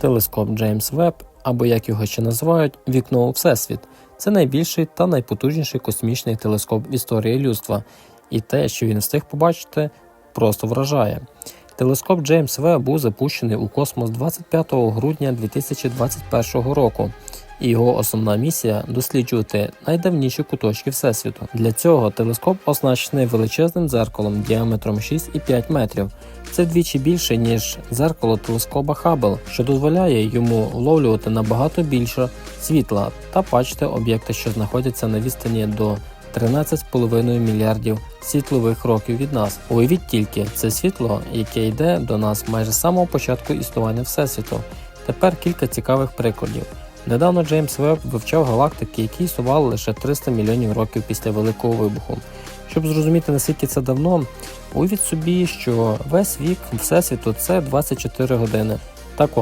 Телескоп Джеймс Веб, або як його ще називають, вікно у Всесвіт. Це найбільший та найпотужніший космічний телескоп в історії людства, і те, що він встиг побачити, просто вражає. Телескоп Джеймс Веб був запущений у космос 25 грудня 2021 року, і його основна місія досліджувати найдавніші куточки Всесвіту. Для цього телескоп оснащений величезним дзеркалом діаметром 6,5 метрів. Це вдвічі більше, ніж дзеркало телескопа Хаббл, що дозволяє йому вловлювати набагато більше світла та бачити об'єкти, що знаходяться на відстані до 13,5 мільярдів світлових років від нас. Уявіть тільки це світло, яке йде до нас майже з самого початку існування Всесвіту. Тепер кілька цікавих прикладів. Недавно Джеймс Веб вивчав галактики, які існували лише 300 мільйонів років після Великого вибуху. Щоб зрозуміти наскільки це давно, уявіть собі, що весь вік Всесвіту це 24 години. Так